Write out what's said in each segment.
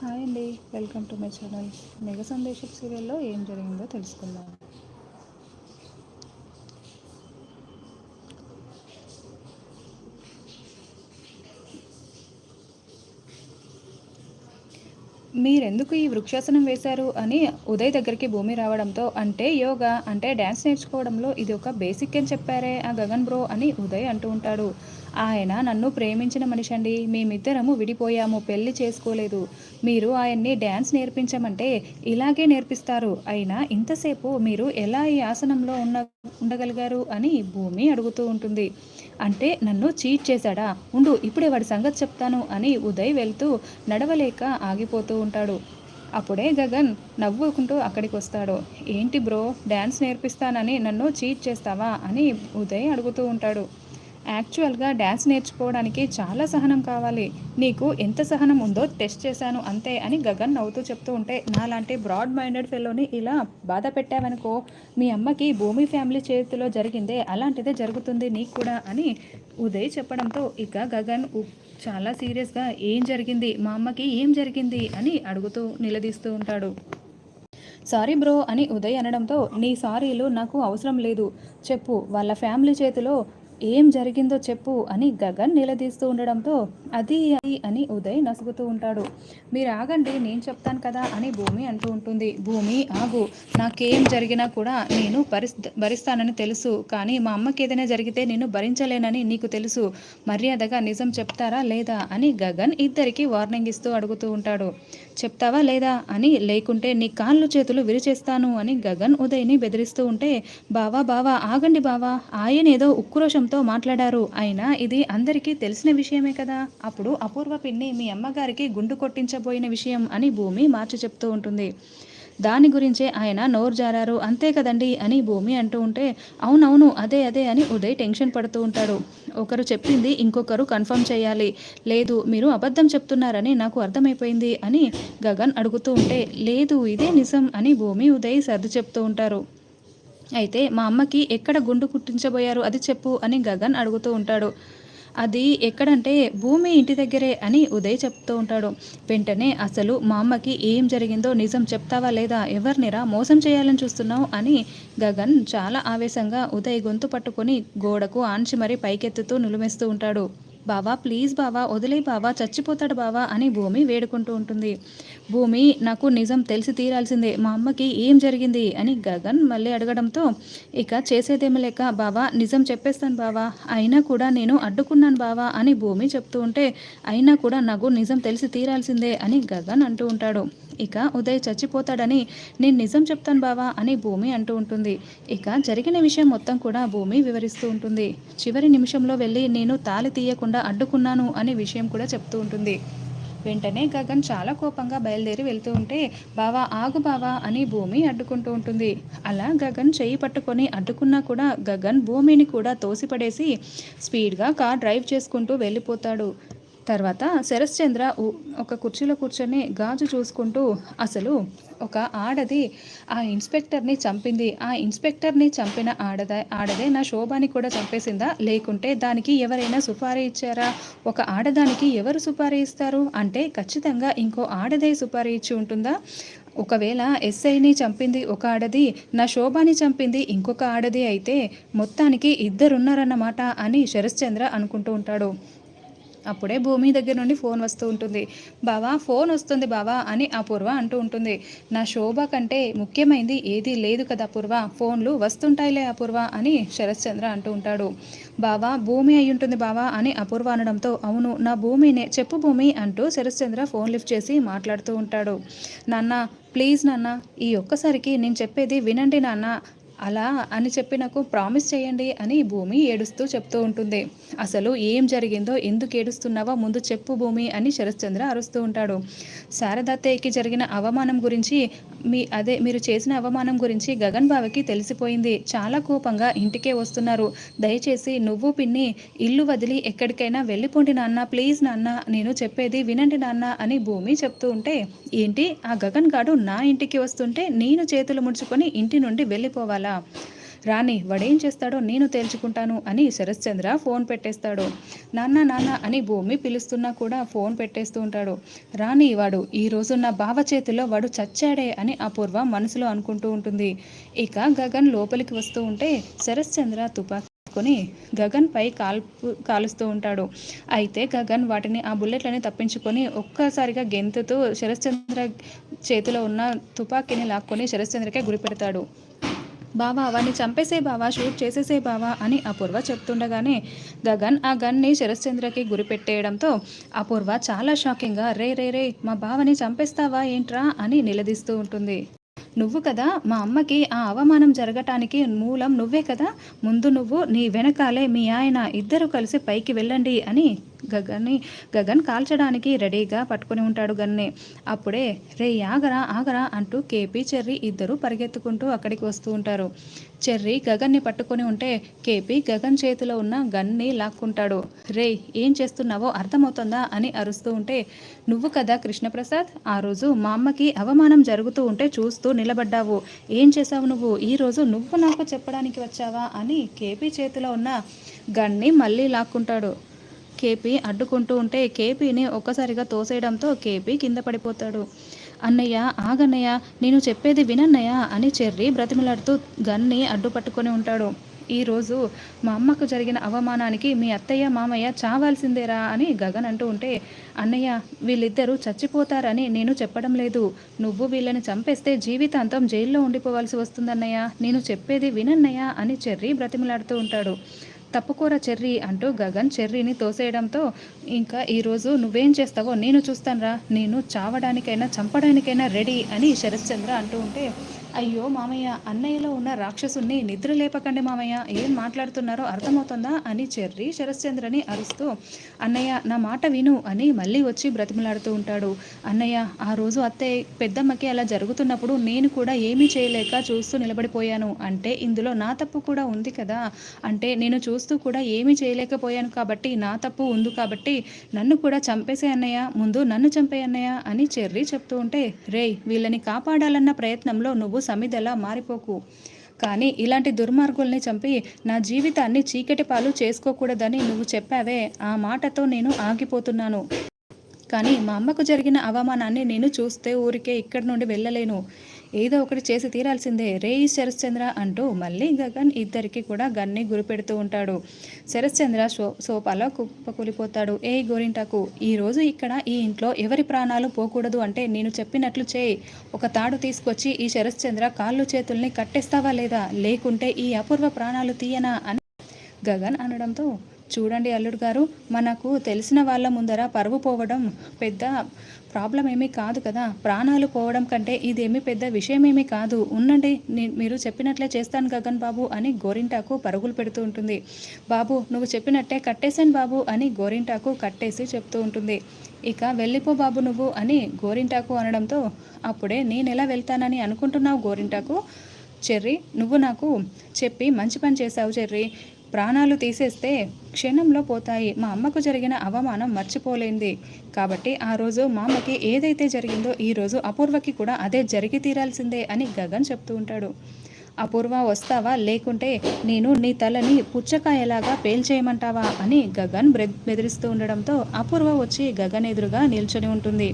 Hi అండి. Welcome to my channel. Mega సందేశం సీరియల్లో ఏం జరిగిందో తెలుసుకుందాం. మీరెందుకు ఈ వృక్షాసనం వేశారు అని ఉదయ్ దగ్గరికి భూమి రావడంతో అంటే యోగా అంటే డ్యాన్స్ నేర్చుకోవడంలో ఇది ఒక బేసిక్ అని చెప్పారే ఆ గగన్ బ్రో అని ఉదయ్ అంటూ ఉంటాడు. ఆయన నన్ను ప్రేమించిన మనిషి అండి మేమిద్దరము విడిపోయాము. పెళ్ళి చేసుకోలేదు. మీరు ఆయన్ని డ్యాన్స్ నేర్పించమంటే ఇలాగే నేర్పిస్తారు. అయినా ఇంతసేపు మీరు ఎలా ఈ ఆసనంలో ఉన్న ఉండగలిగారు అని భూమి అడుగుతూ ఉంటుంది. అంటే నన్ను చీట్ చేశాడా? ఉండు ఇప్పుడే వాడి సంగతి చెప్తాను అని ఉదయ్ వెళ్తూ నడవలేక ఆగిపోతూ ఉంటాడు. అప్పుడే గగన్ నవ్వుకుంటూ అక్కడికి వస్తాడు ఏంటి బ్రో డ్యాన్స్ నేర్పిస్తానని నన్ను చీట్ చేస్తావా? అని ఉదయ్ అడుగుతూ ఉంటాడు. యాక్చువల్గా డ్యాన్స్ నేర్చుకోవడానికి చాలా సహనం కావాలి. నీకు ఎంత సహనం ఉందో టెస్ట్ చేశాను అంతే అని గగన్ నవ్వుతూ చెప్తూ ఉంటే నాలాంటి బ్రాడ్ మైండెడ్ ఫెలోని ఇలా బాధ పెట్టావనుకో మీ అమ్మకి భూమి ఫ్యామిలీ చేతిలో జరిగిందే అలాంటిదే జరుగుతుంది నీకు కూడా అని ఉదయ్ చెప్పడంతో ఇక గగన్ చాలా సీరియస్గా ఏం జరిగింది మా అమ్మకి ఏం జరిగింది అని అడుగుతూ నిలదీస్తూ ఉంటాడు. సారీ బ్రో అని ఉదయ్ అనడంతో నీ సారీలు నాకు అవసరం లేదు చెప్పు వాళ్ళ ఫ్యామిలీ చేతిలో ఏం జరిగిందో చెప్పు అని గగన్ నిలదీస్తూ ఉండడంతో అది అది అని ఉదయ్ నసుగుతూ ఉంటాడు. మీరు ఆగండి నేను చెప్తాను కదా అని భూమి అంటూ ఉంటుంది. భూమి ఆగు. నాకేం జరిగినా కూడా నేను భరిస్ భరిస్తానని తెలుసు. కానీ మా అమ్మకి ఏదైనా జరిగితే నేను భరించలేనని నీకు తెలుసు. మర్యాదగా నిజం చెప్తారా లేదా అని గగన్ ఇద్దరికి వార్నింగ్ ఇస్తూ అడుగుతూ ఉంటాడు. చెప్తావా లేదా అని లేకుంటే నీ కాళ్ళు చేతులు విరిచేస్తాను అని గగన్ ఉదయ్ని బెదిరిస్తూ ఉంటే బావా బావా ఆగండి బావా ఆయన ఏదో ఉక్రోషంతో మాట్లాడారు. అయినా ఇది అందరికీ తెలిసిన విషయమే కదా. అప్పుడు అపూర్వ పిన్ని మీ అమ్మగారికి గుండు కొట్టించబోయిన విషయం అని భూమి మార్చి చెప్తూ ఉంటుంది. దాని గురించే ఆయన నోరు జారారు. అంతే కదండి అని భూమి అంటూ ఉంటే అవునవును అదే అదే అని ఉదయ్ టెన్షన్ పడుతూ ఉంటాడు. ఒకరు చెప్పింది ఇంకొకరు కన్ఫర్మ్ చేయాలి. లేదు మీరు అబద్ధం చెప్తున్నారని నాకు అర్థమైపోయింది అని గగన్ అడుగుతూ ఉంటే లేదు ఇదే నిజం అని భూమి ఉదయ్ సర్ది చెప్తూ ఉంటారు. అయితే మా అమ్మకి ఎక్కడ గుండు కుట్టించబోయారు అది చెప్పు అని గగన్ అడుగుతూ ఉంటాడు. అది ఎక్కడంటే భూమి ఇంటి దగ్గరే అని ఉదయ్ చెప్తూ ఉంటాడు. వెంటనే అసలు మా అమ్మకి ఏం జరిగిందో నిజం చెప్తావా లేదా? ఎవరినిరా మోసం చేయాలని చూస్తున్నావు? అని గగన్ చాలా ఆవేశంగా ఉదయ్ గొంతు పట్టుకొని గోడకు ఆంచి మరీ పైకెత్తుతూ నిలుమేస్తూ ఉంటాడు. బావా ప్లీజ్ బావా వదిలే బావా చచ్చిపోతాడు బావా అని భూమి వేడుకుంటూ ఉంటుంది. భూమి నాకు నిజం తెలిసి తీరాల్సిందే. మా అమ్మకి ఏం జరిగింది అని గగన్ మళ్ళీ అడగడంతో ఇక చేసేదేమో లేక బావా నిజం చెప్పేస్తాను బావా. అయినా కూడా నేను అడ్డుకున్నాను బావా అని భూమి చెప్తూ ఉంటే అయినా కూడా నాకు నిజం తెలిసి తీరాల్సిందే అని గగన్ అంటూ ఉంటాడు. ఇక ఉదయ్ చచ్చిపోతాడని నేను నిజం చెప్తాను బావా అని భూమి అంటూ ఉంటుంది. ఇక జరిగిన విషయం మొత్తం కూడా భూమి వివరిస్తూ ఉంటుంది. చివరి నిమిషంలో వెళ్ళి నేను తాలి తీయకుండా అడ్డుకున్నాను అనే విషయం కూడా చెప్తూ ఉంటుంది. వెంటనే గగన్ చాలా కోపంగా బయలుదేరి వెళ్తూ ఉంటే బావా ఆగు బావా అని భూమి అడ్డుకుంటూ ఉంటుంది. అలా గగన్ చేయి పట్టుకొని అడ్డుకున్నా కూడా గగన్ భూమిని కూడా తోసిపడేసి స్పీడ్గా కార్ డ్రైవ్ చేసుకుంటూ వెళ్ళిపోతాడు. తర్వాత శరశ్చంద్ర ఒక కుర్చీలో కూర్చొని గాజు చూసుకుంటూ అసలు ఒక ఆడది ఆ ఇన్స్పెక్టర్ని చంపింది. ఆ ఇన్స్పెక్టర్ని చంపిన ఆడద ఆడదే నా శోభాని కూడా చంపేసిందా? లేకుంటే దానికి ఎవరైనా సుపారీ ఇచ్చారా? ఒక ఆడదానికి ఎవరు సుపారీ ఇస్తారు? అంటే ఖచ్చితంగా ఇంకో ఆడదే సుపారీ ఇచ్చి ఉంటుందా? ఒకవేళ ఎస్ఐని చంపింది ఒక ఆడది నా శోభాని చంపింది ఇంకొక ఆడది అయితే మొత్తానికి ఇద్దరున్నారన్నమాట అని శరశ్చంద్ర అనుకుంటూ ఉంటాడు. అప్పుడే భూమి దగ్గర నుండి ఫోన్ వస్తూ ఉంటుంది. బావా ఫోన్ వస్తుంది బావా అని అపూర్వ అంటూ ఉంటుంది. నా శోభ కంటే ముఖ్యమైనది ఏదీ లేదు కదా అపూర్వ. ఫోన్లు వస్తుంటాయిలే అపూర్వ అని శరత్చంద్ర అంటూ ఉంటాడు. బావా భూమి అయి ఉంటుంది బావా అని అపూర్వ అనడంతో అవును నా భూమినే చెప్పు భూమి అంటూ శరత్చంద్ర ఫోన్ లిఫ్ట్ చేసి మాట్లాడుతూ ఉంటాడు. నాన్న ప్లీజ్ నాన్న ఈ ఒక్కసారికి నేను చెప్పేది వినండి నాన్న. అలా అని చెప్పి నాకు ప్రామిస్ చేయండి అని భూమి ఏడుస్తూ చెప్తూ ఉంటుంది. అసలు ఏం జరిగిందో ఎందుకు ఏడుస్తున్నావో ముందు చెప్పు భూమి అని శరత్చంద్ర అరుస్తూ ఉంటాడు. శారదాతయ్యకి జరిగిన అవమానం గురించి మీ అదే మీరు చేసిన అవమానం గురించి గగన్ బావకి తెలిసిపోయింది. చాలా కోపంగా ఇంటికే వస్తున్నారు. దయచేసి నువ్వు పిన్ని ఇల్లు వదిలి ఎక్కడికైనా వెళ్ళిపోండి నాన్న ప్లీజ్ నాన్న నేను చెప్పేది వినండి నాన్న అని భూమి చెప్తూ ఉంటే ఏంటి? ఆ గగన్ గాడు నా ఇంటికి వస్తుంటే నేను చేతులు ముడుచుకొని ఇంటి నుండి వెళ్ళిపోవాలా? రాని వాడేం చేస్తాడో నేను తేల్చుకుంటాను అని శరశ్చంద్ర ఫోన్ పెట్టేస్తాడు. నాన్న నాన్న అని భూమి పిలుస్తున్నా కూడా ఫోన్ పెట్టేస్తూ ఉంటాడు. రాని వాడు ఈ రోజు నా బావ చేతిలో వాడు చచ్చాడే అని అపూర్వ మనసులో అనుకుంటూ ఉంటుంది. ఇక గగన్ లోపలికి వస్తూ ఉంటే శరశ్చంద్ర తుపాకీ కొని గగన్ పై కాల్పు కాలుస్తూ ఉంటాడు. అయితే గగన్ వాటిని ఆ బుల్లెట్లని తప్పించుకొని ఒక్కసారిగా గెంతుతూ శరశ్చంద్ర చేతిలో ఉన్న తుపాకీని లాక్కొని శరశ్చంద్రకే గురిపెడతాడు. బావా వాడిని చంపేసే బావా షూట్ చేసేసే బావా అని అపూర్వ చెప్తుండగానే గగన్ ఆ గన్ని శరశ్చంద్రకి గురిపెట్టేయడంతో అపూర్వ చాలా షాకింగ్గా రే రే రే మా బావని చంపేస్తావా ఏంట్రా? అని నిలదీస్తూ ఉంటుంది. నువ్వు కదా మా అమ్మకి ఆ అవమానం జరగటానికి మూలం నువ్వే కదా. ముందు నువ్వు నీ వెనకాలే మీ ఆయన ఇద్దరు కలిసి పైకి వెళ్ళండి అని గగన్ని గగన్ కాల్చడానికి రెడీగా పట్టుకుని ఉంటాడు గన్నే. అప్పుడే రే ఆగరా ఆగరా అంటూ కేపీ చెర్రీ ఇద్దరు పరిగెత్తుకుంటూ అక్కడికి వస్తూ ఉంటారు. చెర్రీ గగన్ని పట్టుకొని ఉంటే కేపీ గగన్ చేతిలో ఉన్న గన్ని లాక్కుంటాడు. రే ఏం చేస్తున్నావో అర్థమవుతుందా? అని అరుస్తూ ఉంటే నువ్వు కదా కృష్ణప్రసాద్ ఆ రోజు మా అమ్మకి అవమానం జరుగుతూ ఉంటే చూస్తూ నిలబడ్డావు. ఏం చేశావు నువ్వు? ఈరోజు నువ్వు నాకు చెప్పడానికి వచ్చావా? అని కేపీ చేతిలో ఉన్న గన్ని మళ్ళీ లాక్కుంటాడు. కేపీ అడ్డుకుంటూ ఉంటే కేపీని ఒక్కసారిగా తోసేయడంతో కేపీ కింద పడిపోతాడు. అన్నయ్య ఆగన్నయ్య నేను చెప్పేది వినన్నయ్య అని చెర్రి బ్రతిమలాడుతూ గన్ని అడ్డుపట్టుకొని ఉంటాడు. ఈరోజు మా అమ్మకు జరిగిన అవమానానికి మీ అత్తయ్య మామయ్య చావాల్సిందేరా అని గగన్ అంటూ ఉంటే అన్నయ్య వీళ్ళిద్దరూ చచ్చిపోతారని నేను చెప్పడం లేదు. నువ్వు వీళ్ళని చంపేస్తే జీవితాంతం జైల్లో ఉండిపోవాల్సి వస్తుందన్నయ్య. నేను చెప్పేది వినన్నయ్య అని చెర్రి బ్రతిమలాడుతూ ఉంటాడు. తప్పుకూర చెర్రీ అంటూ గగన్ చెర్రీని తోసేయడంతో ఇంకా ఈరోజు నువ్వేం చేస్తావో నేను చూస్తానురా. నేను చావడానికైనా చంపడానికైనా రెడీ అని శరత్చంద్ర అంటూ ఉంటే అయ్యో మామయ్య అన్నయ్యలో ఉన్న రాక్షసుని నిద్ర లేపకండి మామయ్య. ఏం మాట్లాడుతున్నారో అర్థమవుతుందా అని చెర్రి శరశ్చంద్రని అరుస్తూ అన్నయ్య నా మాట విను అని మళ్ళీ వచ్చి బ్రతిమలాడుతూ ఉంటాడు. అన్నయ్య ఆ రోజు అత్తయ్య పెద్దమ్మకి అలా జరుగుతున్నప్పుడు నేను కూడా ఏమీ చేయలేక చూస్తూ నిలబడిపోయాను. అంటే ఇందులో నా తప్పు కూడా ఉంది కదా. అంటే నేను చూస్తూ కూడా ఏమీ చేయలేకపోయాను కాబట్టి నా తప్పు ఉంది కాబట్టి నన్ను కూడా చంపేసే అన్నయ్య. ముందు నన్ను చంపే అన్నయ్య అని చెర్రి చెప్తూ ఉంటే రే వీళ్ళని కాపాడాలన్న ప్రయత్నంలో నువ్వు సమిదలా మారిపోకు. కానీ ఇలాంటి దుర్మార్గుల్ని చంపి నా జీవితాన్ని చీకటి పాలు చేసుకోకూడదని నువ్వు చెప్పావే. ఆ మాటతో నేను ఆగిపోతున్నాను. కానీ మా అమ్మకు జరిగిన అవమానాన్ని నేను చూస్తే ఊరికే ఇక్కడి నుండి వెళ్ళలేను. ఏదో ఒకటి చేసి తీరాల్సిందే. రే శరశ్చంద్ర అంటూ మళ్ళీ గగన్ ఇద్దరికి కూడా గన్ని గురిపెడుతూ ఉంటాడు. శరశ్చంద్ర సో సోఫాలో కుప్పకూలిపోతాడు ఏ గోరింటాకు ఈరోజు ఇక్కడ ఈ ఇంట్లో ఎవరి ప్రాణాలు పోకూడదు అంటే నేను చెప్పినట్లు చేయి. ఒక తాడు తీసుకొచ్చి ఈ శరశ్చంద్ర కాళ్ళు చేతుల్ని కట్టేస్తావా లేదా? లేకుంటే ఈ అపూర్వ ప్రాణాలు తీయనా అని గగన్ అనడంతో చూడండి అల్లుడు గారు మనకు తెలిసిన వాళ్ళ ముందర పరువు పోవడం పెద్ద ప్రాబ్లం ఏమీ కాదు కదా. ప్రాణాలు పోవడం కంటే ఇదేమీ పెద్ద విషయం కాదు. ఉండండి మీరు చెప్పినట్లే చేస్తాను గగన్ బాబు అని గోరింటాకు పరుగులు పెడుతూ ఉంటుంది. బాబు నువ్వు చెప్పినట్టే కట్టేశాను బాబు అని గోరింటాకు కట్టేసి చెప్తూ ఉంటుంది. ఇక వెళ్ళిపో బాబు నువ్వు అని గోరింటాకు అనడంతో అప్పుడే నేను ఎలా వెళ్తానని అనుకుంటున్నావు గోరింటాకు? చెర్రీ నువ్వు నాకు చెప్పి మంచి పని చేశావు చెర్రీ. ప్రాణాలు తీసేస్తే క్షణంలో పోతాయి. మా అమ్మకు జరిగిన అవమానం మర్చిపోలేంది. కాబట్టి ఆ రోజు మా అమ్మకి ఏదైతే జరిగిందో ఈరోజు అపూర్వకి కూడా అదే జరిగి తీరాల్సిందే అని గగన్ చెప్తూ ఉంటాడు. అపూర్వ వస్తావా? లేకుంటే నేను నీ తలని పుచ్చకాయలాగా పేల్చేయమంటావా? అని గగన్ బెదిరిస్తూ ఉండడంతో అపూర్వ వచ్చి గగన్ ఎదురుగా నిల్చొని ఉంటుంది.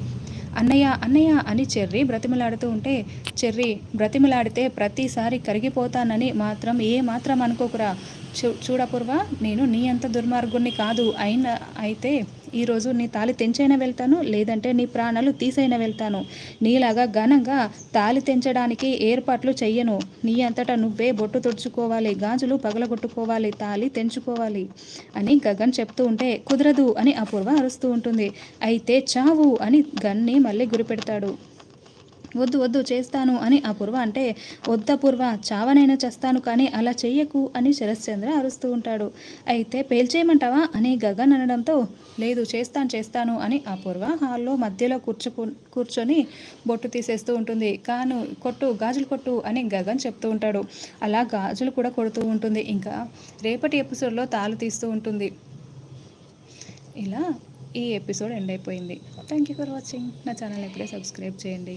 అన్నయ్య అన్నయ్య అని చెర్రి బ్రతిమలాడుతూ ఉంటే చెర్రి బ్రతిమలాడితే ప్రతిసారి కరిగిపోతానని మాత్రం ఏ మాత్రం అనుకోకురా. చూ చూడపూర్వ నేను నీ అంత దుర్మార్గుణ్ణి కాదు. అయిన అయితే ఈరోజు నీ తాలి తెంచైనా వెళ్తాను లేదంటే నీ ప్రాణాలు తీసైనా వెళ్తాను. నీలాగా ఘనంగా తాలి తెంచడానికి ఏర్పాట్లు చెయ్యను. నీ అంతటా నువ్వే బొట్టు తుడుచుకోవాలి గాజులు పగలగొట్టుకోవాలి తాలి తెంచుకోవాలి అని గగన్ చెప్తూ ఉంటే కుదరదు అని అపూర్వ అరుస్తూ ఉంటుంది. అయితే చావు అని గన్ని మళ్ళీ గురిపెడతాడు. వద్దు వద్దు చేస్తాను అని అపూర్వ అంటే వద్దపూర్వ చావనైనా చేస్తాను కానీ అలా చెయ్యకు అని శరశ్చంద్ర అరుస్తూ ఉంటాడు. అయితే పేల్చేయమంటావా అని గగన్ అనడంతో లేదు చేస్తాను చేస్తాను అని అపూర్వ హాల్లో మధ్యలో కూర్చుకు కూర్చొని బొట్టు తీసేస్తూ ఉంటుంది. కాను కొట్టు గాజులు కొట్టు అని గగన్ చెప్తూ ఉంటాడు. అలా గాజులు కూడా కొడుతూ ఉంటుంది. ఇంకా రేపటి ఎపిసోడ్లో తాళు తీస్తూ ఉంటుంది. ఇలా ఈ ఎపిసోడ్ ఎండ్ అయిపోయింది. థ్యాంక్ యూ ఫర్ వాచింగ్ నా ఛానల్ ఎప్పుడే సబ్స్క్రైబ్ చేయండి.